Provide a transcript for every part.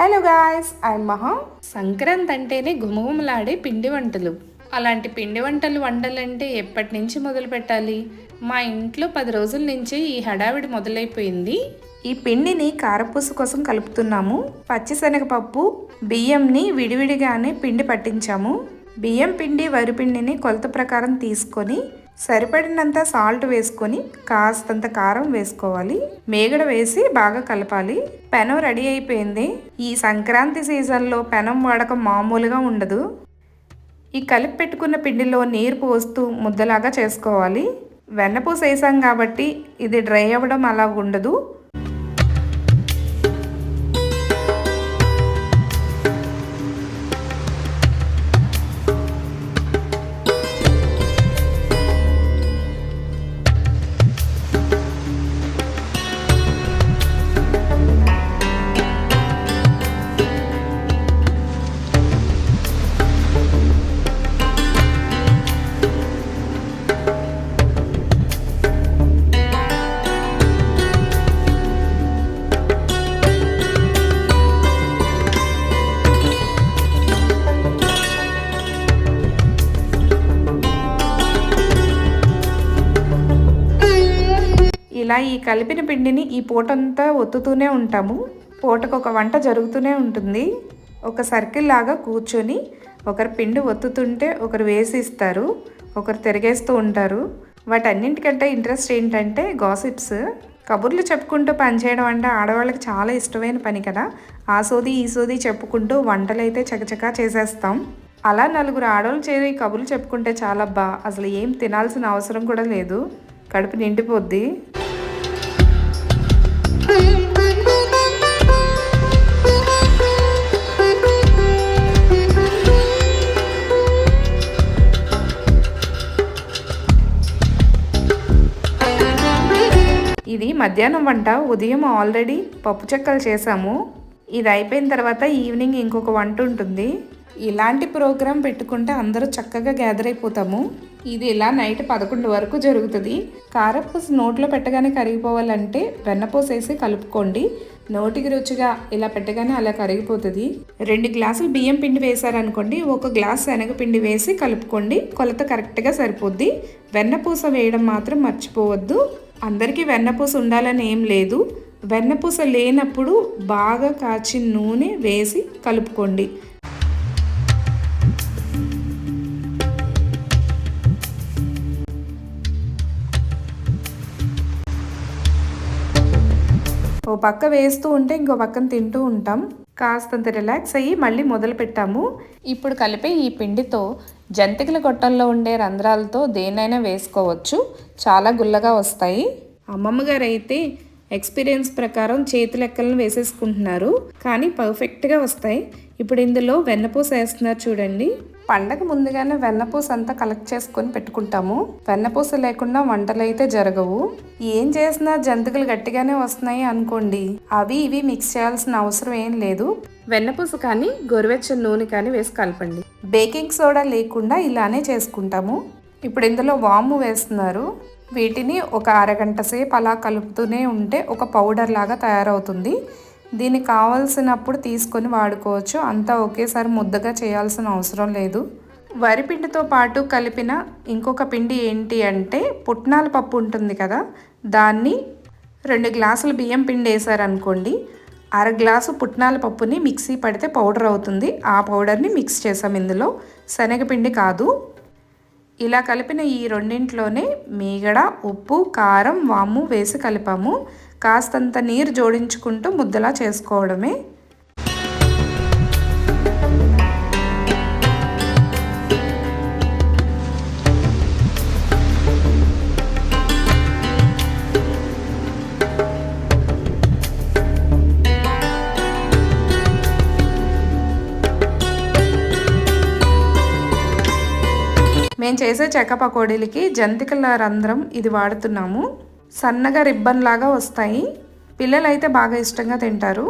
Hello guys I'm మహా సంక్రాంతి అంటేనే గుమగుమలాడే పిండి వంటలు. అలాంటి పిండి వంటలు వండాలంటే ఎప్పటి నుంచి మొదలు పెట్టాలి? మా ఇంట్లో పది రోజుల నుంచి ఈ హడావిడి మొదలైపోయింది. ఈ పిండిని కారపూస కోసం కలుపుతున్నాము. పచ్చిశనగపప్పు బియ్యంని విడివిడిగానే పిండి పట్టించాము. బియ్యం పిండి వరి పిండిని కొలత ప్రకారం తీసుకొని సరిపడినంత సాల్ట్ వేసుకొని కాస్తంత కారం వేసుకోవాలి. మేగడ వేసి బాగా కలపాలి. పెనం రెడీ అయిపోయింది. ఈ సంక్రాంతి సీజన్లో పెనం వాడకం మామూలుగా ఉండదు. ఈ కలిపి పెట్టుకున్న పిండిలో నీరు పోస్తూ ముద్దలాగా చేసుకోవాలి. వెన్నపూస వేసాం కాబట్టి ఇది డ్రై అవ్వడం అలా ఉండదు. ఇలా ఈ కలిపిన పిండిని ఈ పూటంతా ఒత్తుతూనే ఉంటాము. పూటకు ఒక వంట జరుగుతూనే ఉంటుంది. ఒక సర్కిల్ లాగా కూర్చొని ఒకరు పిండి ఒత్తుతుంటే ఒకరు వేసి ఇస్తారు ఒకరు తిరిగేస్తూ ఉంటారు. వాటన్నింటికంటే ఇంట్రెస్ట్ ఏంటంటే గాసిప్స్. కబుర్లు చెప్పుకుంటూ పనిచేయడం అంటే ఆడవాళ్ళకి చాలా ఇష్టమైన పని కదా. ఆ సోది ఈ సోది చెప్పుకుంటూ వంటలు అయితే చకచకా చేసేస్తాం. అలా నలుగురు ఆడవాళ్ళు చేరి కబుర్లు చెప్పుకుంటే చాలా బా అసలు ఏం తినాల్సిన అవసరం కూడా లేదు. కడుపు నిండిపోద్ది. ఇది మధ్యాహ్నం వంట. ఉదయం ఆల్రెడీ పప్పు చెక్కలు చేసాము. ఇది అయిపోయిన తర్వాత ఈవినింగ్ ఇంకొక వంట ఉంటుంది. ఇలాంటి ప్రోగ్రాం పెట్టుకుంటే అందరూ చక్కగా గ్యాదర్ అయిపోతాము. ఇది ఇలా నైట్ పదకొండు వరకు జరుగుతుంది. కారపూస నోట్లో పెట్టగానే కరిగిపోవాలంటే వెన్నపూస వేసి కలుపుకోండి. నోటికి రుచిగా ఇలా పెట్టగానే అలా కరిగిపోతుంది. రెండు గ్లాసులు బియ్యం పిండి వేశారనుకోండి. ఒక గ్లాస్ శనగపిండి వేసి కలుపుకోండి. కొలత కరెక్ట్గా సరిపోద్ది. వెన్నపూస వేయడం మాత్రం మర్చిపోవద్దు. అందరికీ వెన్నపూస ఉండాలని ఏం లేదు. వెన్నపూస లేనప్పుడు బాగా కాచిన నూనె వేసి కలుపుకోండి. ఓ పక్క వేస్తూ ఉంటే ఇంకో పక్కన తింటూ ఉంటాం. కాస్తంత రిలాక్స్ అయ్యి మళ్ళీ మొదలు పెట్టాము ఇప్పుడు కలిపే ఈ పిండితో జంతికల గొట్టంలో ఉండే రంధ్రాలతో దేనైనా వేసుకోవచ్చు. చాలా గుల్లగా వస్తాయి. అమ్మమ్మ గారు అయితే ఎక్స్పీరియన్స్ ప్రకారం చేతి లెక్కలను వేసేసుకుంటున్నారు. కానీ పర్ఫెక్ట్గా వస్తాయి. ఇప్పుడు ఇందులో వెన్నపూస వేస్తున్నారు చూడండి. పండగ ముందుగానే వెన్నపూస అంతా కలెక్ట్ చేసుకొని పెట్టుకుంటాము. వెన్నపూస లేకుండా వంటలు అయితే జరగవు. ఏం చేసినా జంతువులు గట్టిగానే వస్తున్నాయి అనుకోండి. అవి ఇవి మిక్స్ చేయాల్సిన అవసరం ఏం లేదు. వెన్నపూస కానీ గోరువెచ్చని నూనె కానీ వేసి కలపండి. బేకింగ్ సోడా లేకుండా ఇలానే చేసుకుంటాము. ఇప్పుడు ఇందులో వాము వేస్తున్నారు. వీటిని ఒక అరగంట సేపు అలా కలుపుతూనే ఉంటే ఒక పౌడర్ లాగా తయారవుతుంది. దీనికి కావాల్సినప్పుడు తీసుకొని వాడుకోవచ్చు. అంతా ఒకేసారి ముద్దగా చేయాల్సిన అవసరం లేదు. వరి పిండితో పాటు కలిపిన ఇంకొక పిండి ఏంటి అంటే పుట్నాల పప్పు ఉంటుంది కదా దాన్ని రెండు గ్లాసులు బియ్యం పిండి వేసారనుకోండి అర గ్లాసు పుట్నాల పప్పుని మిక్సీ పడితే పౌడర్ అవుతుంది. ఆ పౌడర్ని మిక్స్ చేసాం ఇందులో. శనగపిండి కాదు. ఇలా కలిపిన ఈ రెండింట్లోనే మీగడ ఉప్పు కారం వాము వేసి కలిపాము. కాస్తంత నీరు జోడించుకుంటూ ముద్దలా చేసుకోవడమే. మేము చేసే చెక్క పకోడీలకి జంతికల రంధ్రం ఇది వాడుతున్నాము. సన్నగా రిబ్బన్ లాగా వస్తాయి. పిల్లలు అయితే బాగా ఇష్టంగా తింటారు.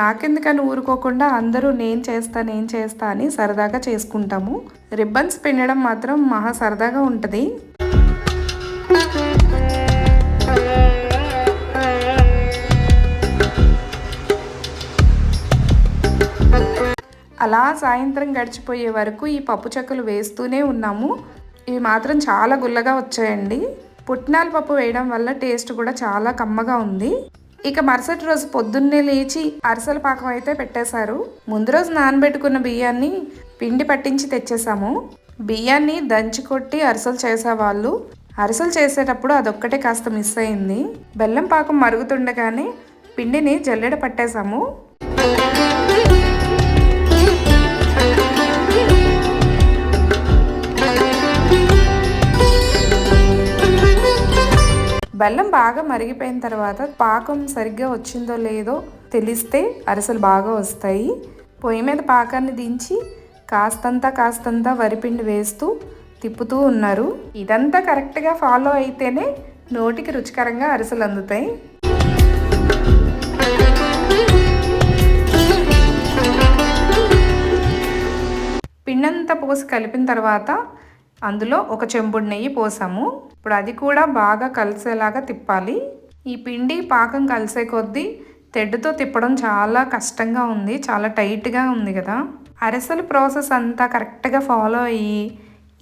నాకెందుకని ఊరుకోకుండా అందరూ నేను చేస్తా నేను చేస్తా అని సరదాగా చేసుకుంటాము. రిబ్బన్స్ పిండడం మాత్రం మహా సరదాగా ఉంటుంది. అలా సాయంత్రం గడిచిపోయే వరకు ఈ పప్పు చెక్కలు వేస్తూనే ఉన్నాము. ఇవి మాత్రం చాలా గుల్లగా వచ్చాయండి. పుట్నాల పప్పు వేయడం వల్ల టేస్ట్ కూడా చాలా కమ్మగా ఉంది. ఇక మరుసటి రోజు పొద్దున్నే లేచి అరిసెల పాకం అయితే పెట్టేశారు. ముందు రోజు నానబెట్టుకున్న బియ్యాన్ని పిండి పట్టించి తెచ్చేసాము బియ్యాన్ని దంచి కొట్టి అరిసెలు చేసేవాళ్ళు. అరిసెలు చేసేటప్పుడు అదొక్కటే కాస్త మిస్ అయింది. బెల్లం పాకం మరుగుతుండగానే పిండిని జల్లెడ పట్టేశాము. బెల్లం బాగా మరిగిపోయిన తర్వాత పాకం సరిగ్గా వచ్చిందో లేదో తెలిస్తే అరిసెలు బాగా వస్తాయి. పొయ్యి మీద పాకాన్ని దించి కాస్తంత కాస్తంత వరిపిండి వేస్తూ తిప్పుతూ ఉన్నారు. ఇదంతా కరెక్ట్గా ఫాలో అయితేనే నోటికి రుచికరంగా అరిసెలు అందుతాయి. పిండంతా పోసి కలిపిన తర్వాత అందులో ఒక చెంబుడు నెయ్యి పోసాము. ఇప్పుడు అది కూడా బాగా కలిసేలాగా తిప్పాలి. ఈ పిండి పాకం కలిసే కొద్దీ తెడ్డుతో తిప్పడం చాలా కష్టంగా ఉంది చాలా టైట్గా ఉంది కదా. అరిసెల ప్రాసెస్ అంతా కరెక్ట్గా ఫాలో అయ్యి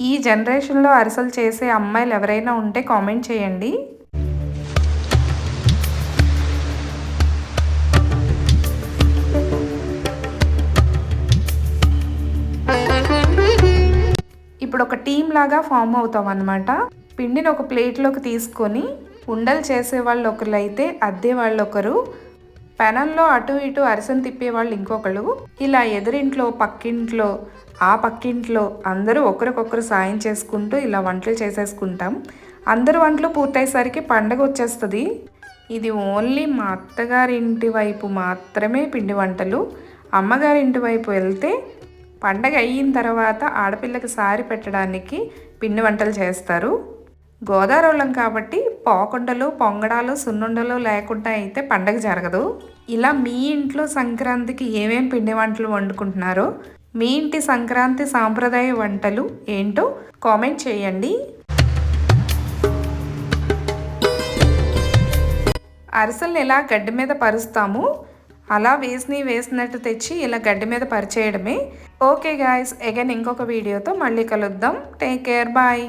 ఈ జనరేషన్లో అరిసెలు చేసే అమ్మాయిలు ఎవరైనా ఉంటే కామెంట్ చేయండి. ఇప్పుడు ఒక టీం లాగా ఫామ్ అవుతాం అనమాట పిండిని ఒక ప్లేట్లోకి తీసుకొని ఉండలు చేసే వాళ్ళు ఒకరు అద్దే వాళ్ళు ఒకరు పెనంలో అటు ఇటు అరిసెను తిప్పే వాళ్ళు ఇంకొకరు ఇలా ఎదురింట్లో పక్కింట్లో ఆ పక్కింట్లో అందరూ ఒకరికొకరు సాయం చేసుకుంటూ ఇలా వంటలు చేసేసుకుంటాం. అందరు వంటలు పూర్తయ్యేసరికి పండగ వచ్చేస్తుంది. ఇది ఓన్లీ మా అత్తగారింటి వైపు మాత్రమే పిండి వంటలు. అమ్మగారింటి వైపు వెళ్తే పండగ అయిన తర్వాత ఆడపిల్లకి సారి పెట్టడానికి పిండి వంటలు చేస్తారు. గోదావరిలం కాబట్టి పోకుండలు పొంగడాలు సున్నుండలు లేకుండా అయితే పండగ జరగదు. ఇలా మీ ఇంట్లో సంక్రాంతికి ఏమేం పిండి వంటలు వండుకుంటున్నారో మీ ఇంటి సంక్రాంతి సాంప్రదాయ వంటలు ఏంటో కామెంట్ చేయండి. అరిసెల్ని ఇలా గడ్డి మీద పరుస్తాము అలా వేసిని వేసినట్టు తెచ్చి ఇలా గడ్డి మీద పరిచేయడమే. ఓకే గాయస్ అగైన్ ఇంకొక వీడియోతో మళ్ళీ కలుద్దాం. Take care bye.